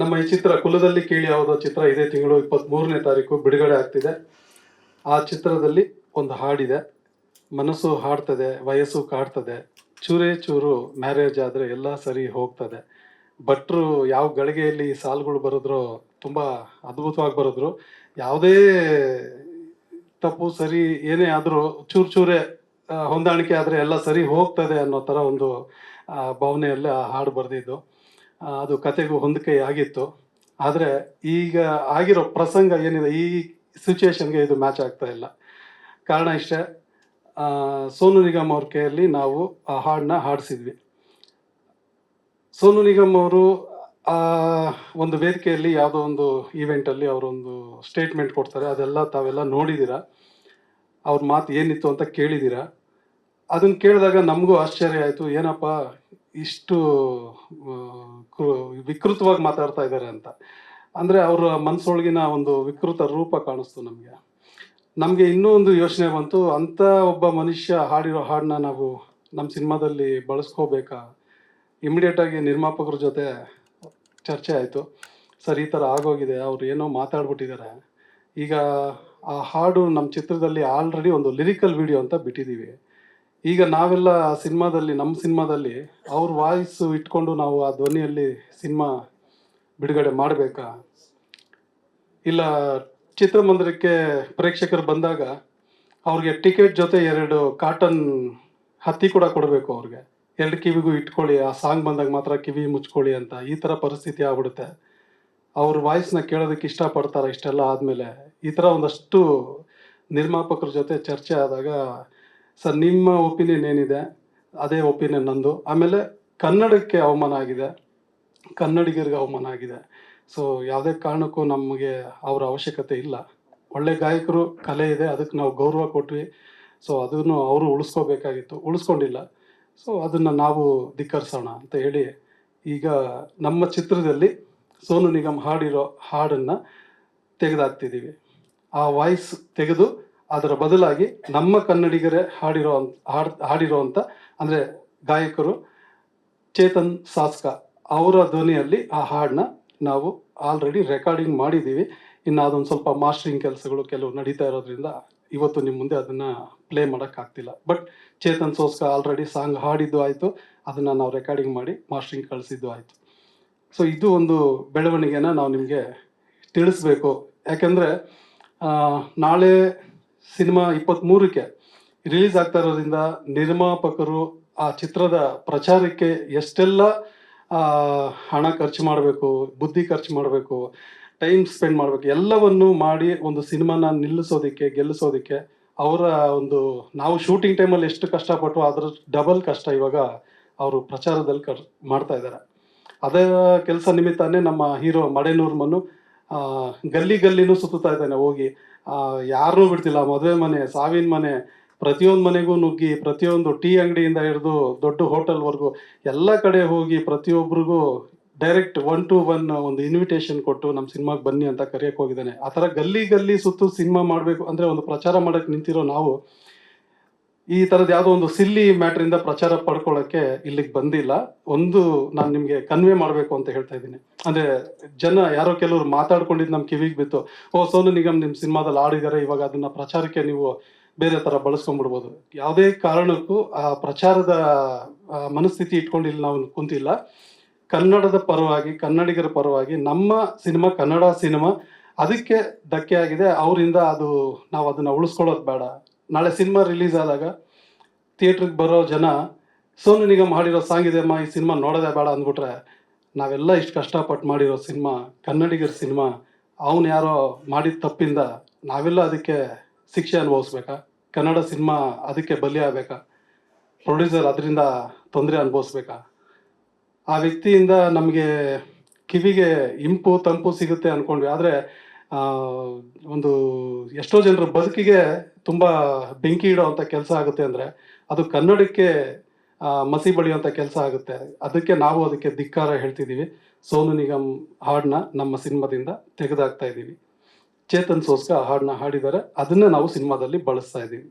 ನಮ್ಮ ಈ ಚಿತ್ರ ಕುಲದಲ್ಲಿ ಕೇಳಿ ಯಾವುದೋ ಚಿತ್ರ, ಇದೇ ತಿಂಗಳು ಇಪ್ಪತ್ತ್ ಮೂರನೇ ತಾರೀಕು ಬಿಡುಗಡೆ ಆಗ್ತಿದೆ. ಆ ಚಿತ್ರದಲ್ಲಿ ಒಂದು ಹಾಡಿದೆ. ಮನಸ್ಸು ಹಾಡ್ತದೆ, ವಯಸ್ಸು ಕಾಡ್ತದೆ. ಚೂರೇ ಚೂರು ಮ್ಯಾರೇಜ್ ಆದರೆ ಎಲ್ಲ ಸರಿ ಹೋಗ್ತದೆ. ಭಟ್ರು ಯಾವ ಗಳಿಗೆಯಲ್ಲಿ ಸಾಲುಗಳು ಬರೆದ್ರು ತುಂಬ ಅದ್ಭುತವಾಗಿ ಬರೆದ್ರು. ಯಾವುದೇ ತಪ್ಪು ಸರಿ ಏನೇ ಆದರೂ ಚೂರು ಚೂರೇ ಹೊಂದಾಣಿಕೆ ಆದರೆ ಎಲ್ಲ ಸರಿ ಹೋಗ್ತದೆ ಅನ್ನೋ ಥರ ಒಂದು ಭಾವನೆಯಲ್ಲಿ ಆ ಹಾಡು ಬರೆದಿದ್ದು. ಅದು ಕತೆಗೂ ಹೊಂದಿಕೆ ಆಗಿತ್ತು. ಆದರೆ ಈಗ ಆಗಿರೋ ಪ್ರಸಂಗ ಏನಿದೆ, ಈ ಸಿಚುವೇಶನ್ಗೆ ಇದು ಮ್ಯಾಚ್ ಆಗ್ತಾ ಇಲ್ಲ. ಕಾರಣ ಇಷ್ಟೇ ಸೋನು ನಿಗಮ್ ಅವ್ರ ಕೈಯಲ್ಲಿ ನಾವು ಆ ಹಾಡನ್ನ ಹಾಡಿಸಿದ್ವಿ. ಸೋನು ನಿಗಮ್ ಅವರು ಒಂದು ವೇದಿಕೆಯಲ್ಲಿ ಯಾವುದೋ ಒಂದು ಈವೆಂಟಲ್ಲಿ ಅವರೊಂದು ಸ್ಟೇಟ್ಮೆಂಟ್ ಕೊಡ್ತಾರೆ. ಅದೆಲ್ಲ ತಾವೆಲ್ಲ ನೋಡಿದ್ದೀರಾ ಅವ್ರ ಮಾತು ಏನಿತ್ತು ಅಂತ ಕೇಳಿದ್ದೀರಾ ಅದನ್ನು ಕೇಳಿದಾಗ ನಮಗೂ ಆಶ್ಚರ್ಯ ಆಯಿತು, ಏನಪ್ಪ ಇಷ್ಟು ವಿಕೃತವಾಗಿ ಮಾತಾಡ್ತಾ ಇದ್ದಾರೆ ಅಂತ. ಅಂದರೆ ಅವರ ಮನಸ್ಸೊಳಗಿನ ಒಂದು ವಿಕೃತ ರೂಪ ಕಾಣಿಸ್ತು ನಮಗೆ. ನಮಗೆ ಇನ್ನೂ ಒಂದು ಯೋಚನೆ ಬಂತು ಅಂಥ ಒಬ್ಬ ಮನುಷ್ಯ ಹಾಡಿರೋ ಹಾಡನ್ನ ನಾವು ನಮ್ಮ ಸಿನಿಮಾದಲ್ಲಿ ಬಳಸ್ಕೋಬೇಕಾ? ಇಮಿಡಿಯೇಟ್ ಆಗಿ ನಿರ್ಮಾಪಕರ ಜೊತೆ ಚರ್ಚೆ ಆಯಿತು. ಸರ್, ಈ ಥರ ಆಗೋಗಿದೆ, ಅವ್ರು ಏನೋ ಮಾತಾಡ್ಬಿಟ್ಟಿದ್ದಾರೆ. ಈಗ ಆ ಹಾಡು ನಮ್ಮ ಚಿತ್ರದಲ್ಲಿ ಆಲ್ರೆಡಿ ಒಂದು ಲಿರಿಕಲ್ ವಿಡಿಯೋ ಅಂತ ಬಿಟ್ಟಿದ್ದೀವಿ ಈಗ ನಾವೆಲ್ಲ ಸಿನಿಮಾದಲ್ಲಿ, ನಮ್ಮ ಸಿನಿಮಾದಲ್ಲಿ ಅವ್ರ ವಾಯ್ಸ್ ಇಟ್ಕೊಂಡು ನಾವು ಆ ಧ್ವನಿಯಲ್ಲಿ ಸಿನಿಮಾ ಬಿಡುಗಡೆ ಮಾಡಬೇಕಾ? ಇಲ್ಲ ಚಿತ್ರಮಂದಿರಕ್ಕೆ ಪ್ರೇಕ್ಷಕರು ಬಂದಾಗ ಅವ್ರಿಗೆ ಟಿಕೆಟ್ ಜೊತೆ ಎರಡು ಕಾಟನ್ ಹತ್ತಿ ಕೂಡ ಕೊಡಬೇಕು ಅವ್ರಿಗೆ. ಎರಡು ಕಿವಿಗೂ ಇಟ್ಕೊಳ್ಳಿ, ಆ ಸಾಂಗ್ ಬಂದಾಗ ಮಾತ್ರ ಕಿವಿ ಮುಚ್ಕೊಳ್ಳಿ ಅಂತ ಈ ಥರ ಪರಿಸ್ಥಿತಿ ಆಗ್ಬಿಡುತ್ತೆ. ಅವ್ರ ವಾಯ್ಸ್ನ ಕೇಳೋದಕ್ಕೆ ಇಷ್ಟಪಡ್ತಾರೆ ಇಷ್ಟೆಲ್ಲ ಆದಮೇಲೆ? ಈ ಥರ ಒಂದಷ್ಟು ನಿರ್ಮಾಪಕರ ಜೊತೆ ಚರ್ಚೆ ಆದಾಗ ಸರ್, ನಿಮ್ಮ ಒಪಿನಿಯನ್ ಏನಿದೆ? ಅದೇ ಒಪಿನಿಯನ್ ನಂದು. ಆಮೇಲೆ ಕನ್ನಡಕ್ಕೆ ಅವಮಾನ ಆಗಿದೆ. ಕನ್ನಡಿಗರಿಗೆ ಅವಮಾನ ಆಗಿದೆ. ಸೊ ಯಾವುದೇ ಕಾರಣಕ್ಕೂ ನಮಗೆ ಅವರ ಅವಶ್ಯಕತೆ ಇಲ್ಲ. ಒಳ್ಳೆ ಗಾಯಕರು ಕಲೆ ಇದೆ, ಅದಕ್ಕೆ ನಾವು ಗೌರವ ಕೊಟ್ವಿ. ಸೊ ಅದನ್ನು ಅವರು ಉಳಿಸ್ಕೋಬೇಕಾಗಿತ್ತು. ಉಳಿಸ್ಕೊಂಡಿಲ್ಲ. ಸೊ ಅದನ್ನು ನಾವು ಧಿಕ್ಕರಿಸೋಣ ಅಂತ ಹೇಳಿ ಈಗ ನಮ್ಮ ಚಿತ್ರದಲ್ಲಿ ಸೋನು ನಿಗಮ್ ಹಾಡಿರೋ ಹಾಡನ್ನು ತೆಗೆದಾಕ್ತಿದ್ದೀವಿ. ಆ ವಾಯ್ಸ್ ತೆಗೆದು ಅದರ ಬದಲಾಗಿ ನಮ್ಮ ಕನ್ನಡಿಗರೇ ಹಾಡಿರೋ ಹಾಡ್ ಹಾಡಿರೋವಂಥ ಅಂದರೆ ಗಾಯಕರು ಚೇತನ್ ಸಾಸ್ಕ ಅವರ ಧ್ವನಿಯಲ್ಲಿ ಆ ಹಾಡನ್ನ ನಾವು ಆಲ್ರೆಡಿ ರೆಕಾರ್ಡಿಂಗ್ ಮಾಡಿದ್ದೀವಿ. ಇನ್ನು ಅದೊಂದು ಸ್ವಲ್ಪ ಮಾಸ್ಟ್ರಿಂಗ್ ಕೆಲಸಗಳು ಕೆಲವು ನಡೀತಾ ಇರೋದ್ರಿಂದ ಇವತ್ತು ನಿಮ್ಮ ಮುಂದೆ ಅದನ್ನು play ಮಾಡೋಕ್ಕಾಗ್ತಿಲ್ಲ but Chetan Sosca already song ಹಾಡಿದ್ದು ಆಯಿತು. ಅದನ್ನು ನಾವು ರೆಕಾರ್ಡಿಂಗ್ ಮಾಡಿ ಮಾಸ್ಟ್ರಿಂಗ್ ಕಳಿಸಿದ್ದು ಆಯಿತು. ಸೊ ಇದು ಒಂದು ಬೆಳವಣಿಗೆನ ನಾವು ನಿಮಗೆ ತಿಳಿಸ್ಬೇಕು. ಯಾಕೆಂದರೆ ನಾಳೆ ಸಿನಿಮಾ ಇಪ್ಪತ್ತ್ಮೂರಕ್ಕೆ ರಿಲೀಸ್ ಆಗ್ತಾ ಇರೋದ್ರಿಂದ ನಿರ್ಮಾಪಕರು ಆ ಚಿತ್ರದ ಪ್ರಚಾರಕ್ಕೆ ಎಷ್ಟೆಲ್ಲ ಹಣ ಖರ್ಚು ಮಾಡಬೇಕು ಬುದ್ಧಿ ಖರ್ಚು ಮಾಡಬೇಕು ಟೈಮ್ ಸ್ಪೆಂಡ್ ಮಾಡಬೇಕು ಎಲ್ಲವನ್ನು ಮಾಡಿ ಒಂದು ಸಿನಿಮಾನ ನಿಲ್ಲಿಸೋದಕ್ಕೆ ಗೆಲ್ಲಿಸೋದಕ್ಕೆ ಅವರ ಒಂದು ನಾವು ಶೂಟಿಂಗ್ ಟೈಮಲ್ಲಿ ಎಷ್ಟು ಕಷ್ಟಪಟ್ಟು ಅದರ ಡಬಲ್ ಕಷ್ಟ ಇವಾಗ ಅವರು ಪ್ರಚಾರದಲ್ಲಿ ಕರ್ ಮಾಡ್ತಾ ಇದ್ದಾರೆ. ಅದೇ ಕೆಲಸ ನಿಮಿತ್ತನೇ ನಮ್ಮ ಹೀರೋ ಮಡೇನೂರ್ಮನು ಆ, ಗಲ್ಲಿ ಗಲ್ಲಿನೂ ಸುತ್ತುತ್ತಾ ಇದ್ದಾನೆ ಹೋಗಿ ಯಾರನ್ನೂ ಬಿಡ್ತಿಲ್ಲ. ಮದುವೆ ಮನೆ, ಸಾವಿನ ಮನೆ, ಪ್ರತಿಯೊಂದು ಮನೆಗೂ ನುಗ್ಗಿ, ಪ್ರತಿಯೊಂದು ಟೀ ಅಂಗಡಿಯಿಂದ ಹಿಡಿದು ದೊಡ್ಡ ಹೋಟೆಲ್ವರೆಗೂ ಎಲ್ಲ ಕಡೆ ಹೋಗಿ ಪ್ರತಿಯೊಬ್ಬರಿಗೂ ಡೈರೆಕ್ಟ್ ಒನ್ ಟು ಒನ್ ಒಂದು ಇನ್ವಿಟೇಷನ್ ಕೊಟ್ಟು ನಮ್ಮ ಸಿನಿಮಾಗೆ ಬನ್ನಿ ಅಂತ ಕರೆಯಕ್ಕೆ ಹೋಗಿದ್ದಾನೆ. ಆ ಥರ ಗಲ್ಲಿ ಗಲ್ಲಿ ಸುತ್ತು ಸಿನಿಮಾ ಮಾಡಬೇಕು ಅಂದರೆ ಒಂದು ಪ್ರಚಾರ ಮಾಡಕ್ಕೆ ನಿಂತಿರೋ ನಾವು ಈ ತರದ ಯಾವುದೋ ಒಂದು ಸಿಲ್ಲಿ ಮ್ಯಾಟರ್ ಇಂದ ಪ್ರಚಾರ ಪಡ್ಕೊಳ್ಳೋಕ್ಕೆ ಇಲ್ಲಿಗೆ ಬಂದಿಲ್ಲ. ಒಂದು ನಾನು ನಿಮಗೆ ಕನ್ವೆ ಮಾಡಬೇಕು ಅಂತ ಹೇಳ್ತಾ ಇದ್ದೀನಿ. ಅಂದ್ರೆ ಜನ ಯಾರೋ ಕೆಲವರು ಮಾತಾಡ್ಕೊಂಡಿದ್ದು ನಮ್ಮ ಕಿವಿಗೆ ಬಿತ್ತು. ಓ, ಸೋನು ನಿಗಮ್ ನಿಮ್ಮ ಸಿನಿಮಾದಲ್ಲಿ ಆಡಿದಾರೆ, ಇವಾಗ ಅದನ್ನ ಪ್ರಚಾರಕ್ಕೆ ನೀವು ಬೇರೆ ತರ ಬಳಸ್ಕೊಂಡ್ಬಿಡ್ಬೋದು. ಯಾವುದೇ ಕಾರಣಕ್ಕೂ ಆ ಪ್ರಚಾರದ ಮನಸ್ಥಿತಿ ಇಟ್ಕೊಂಡು ಇಲ್ಲಿ ನಾವು ಕುಂತಿಲ್ಲ. ಕನ್ನಡದ ಪರವಾಗಿ, ಕನ್ನಡಿಗರ ಪರವಾಗಿ, ನಮ್ಮ ಸಿನಿಮಾ, ಕನ್ನಡ ಸಿನಿಮಾ, ಅದಕ್ಕೆ ಧಕ್ಕೆ ಆಗಿದೆ. ಅವರಿಂದ ಅದು ನಾವು ಅದನ್ನ ಉಳಿಸ್ಕೊಳ್ಳೋದು ಬೇಡ. ನಾಳೆ ಸಿನಿಮಾ ರಿಲೀಸ್ ಆದಾಗ ಥಿಯೇಟ್ರಿಗೆ ಬರೋ ಜನ, ಸೋನು ನಿಗಮ್ ಹಾಡಿರೋ ಸಾಂಗ್ ಇದೆಯಮ್ಮ ಈ ಸಿನಿಮಾ ನೋಡೋದೇ ಬೇಡ ಅಂದ್ಬಿಟ್ರೆ, ನಾವೆಲ್ಲ ಇಷ್ಟು ಕಷ್ಟಪಟ್ಟು ಮಾಡಿರೋ ಸಿನಿಮಾ, ಕನ್ನಡಿಗರ ಸಿನಿಮಾ, ಅವನು ಯಾರೋ ಮಾಡಿದ ತಪ್ಪಿಂದ ನಾವೆಲ್ಲ ಅದಕ್ಕೆ ಶಿಕ್ಷೆ ಅನುಭವಿಸ್ಬೇಕಾ? ಕನ್ನಡ ಸಿನಿಮಾ ಅದಕ್ಕೆ ಬಲಿ ಆಗ್ಬೇಕಾ? ಪ್ರೊಡ್ಯೂಸರ್ ಅದರಿಂದ ತೊಂದರೆ ಅನುಭವಿಸ್ಬೇಕಾ? ಆ ವ್ಯಕ್ತಿಯಿಂದ ನಮಗೆ ಕಿವಿಗೆ ಇಂಪು ತಂಪು ಸಿಗುತ್ತೆ ಅಂದ್ಕೊಂಡ್ವಿ ಆದರೆ ಒಂದು ಎಷ್ಟೋ ಜನರ ಬದುಕಿಗೆ ತುಂಬ ಬೆಂಕಿ ಇಡೋವಂಥ ಕೆಲಸ ಆಗುತ್ತೆ ಅಂದರೆ ಅದು ಕನ್ನಡಕ್ಕೆ ಮಸಿ ಬಳಿಯುವಂಥ ಕೆಲಸ ಆಗುತ್ತೆ. ಅದಕ್ಕೆ ನಾವು ಅದಕ್ಕೆ ಧಿಕ್ಕಾರ ಹೇಳ್ತಿದ್ದೀವಿ. ಸೋನು ನಿಗಮ್ ಹಾಡನ್ನ ನಮ್ಮ ಸಿನಿಮಾದಿಂದ ತೆಗೆದಾಕ್ತಾ ಇದ್ದೀವಿ. ಚೇತನ್ ಸೋಸ್ಕ ಹಾಡನ್ನ ಹಾಡಿದ್ದಾರೆ. ಅದನ್ನ ನಾವು ಸಿನಿಮಾದಲ್ಲಿ ಬಳಸ್ತಾ ಇದ್ದೀವಿ.